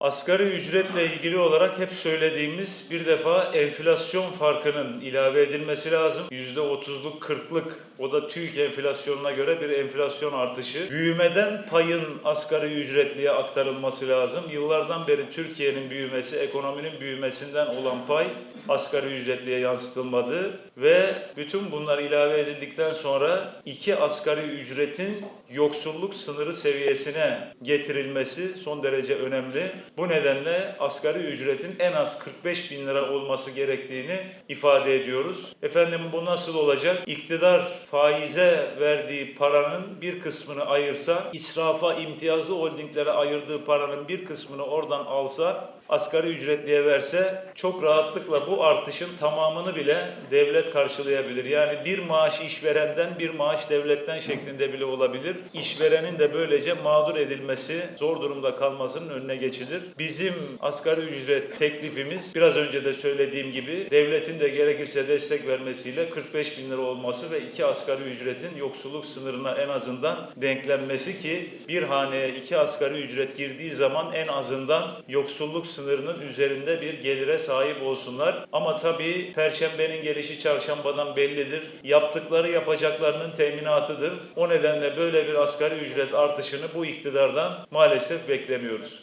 Asgari ücretle ilgili olarak hep söylediğimiz bir defa enflasyon farkının ilave edilmesi lazım. %30'luk 40'lık o da TÜİK enflasyonuna göre bir enflasyon artışı. Büyümeden payın asgari ücretliye aktarılması lazım. Yıllardan beri Türkiye'nin büyümesi, ekonominin büyümesinden olan pay asgari ücretliye yansıtılmadı ve bütün bunlar ilave edildikten sonra iki asgari ücretin yoksulluk sınırı seviyesine getirilmesi son derece önemli. Bu nedenle asgari ücretin en az 45 bin lira olması gerektiğini ifade ediyoruz. Efendim bu nasıl olacak? İktidar faize verdiği paranın bir kısmını ayırsa, israfa imtiyazlı holdinglere ayırdığı paranın bir kısmını oradan alsa, asgari ücretliye verse çok rahatlıkla bu artışın tamamını bile devlet karşılayabilir. Yani bir maaş işverenden bir maaş devletten şeklinde bile olabilir. İşverenin de böylece mağdur edilmesi, zor durumda kalmasının önüne geçilir. Bizim asgari ücret teklifimiz biraz önce de söylediğim gibi devletin de gerekirse destek vermesiyle 45 bin lira olması ve iki asgari ücretin yoksulluk sınırına en azından denklenmesi ki bir haneye iki asgari ücret girdiği zaman en azından yoksulluk sınırının üzerinde bir gelire sahip olsunlar. Ama tabii perşembenin gelişi çarşambadan bellidir. Yaptıkları yapacaklarının teminatıdır. O nedenle böyle bir asgari ücret artışını bu iktidardan maalesef beklemiyoruz.